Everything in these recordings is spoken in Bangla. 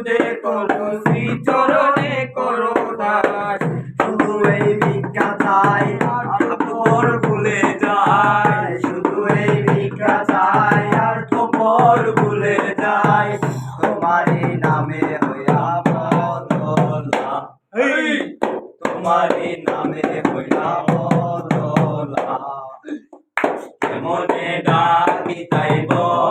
ফিরুদে করো শ্রী চরণে করো দাস। শুধু এই ভিক্ষা চাই আর ভুলে যায়। শুধু এই ভিক্ষা চাই আর তোর ভুলে যায়। তোমারই নামে হইয়া বদলা তোমারই নামে হইয়া বদলা কেমনে ডাকি তাই বলো?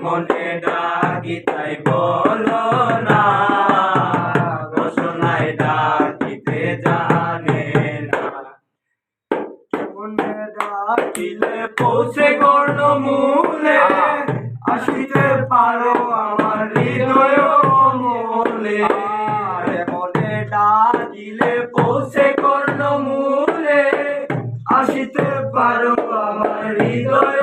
কেমনে ডাকি, তাই বলো না। বসনায় ডাকিতে জানে না। কেমনে ডাকিলে পৌঁছে গর্ণ মূলে। আসিতে পারো আমার হৃদয় মূলে কেমনে ডাকিলে পৌঁছে গর্ণ মূলে। আসিতে পারো আমার হৃদয়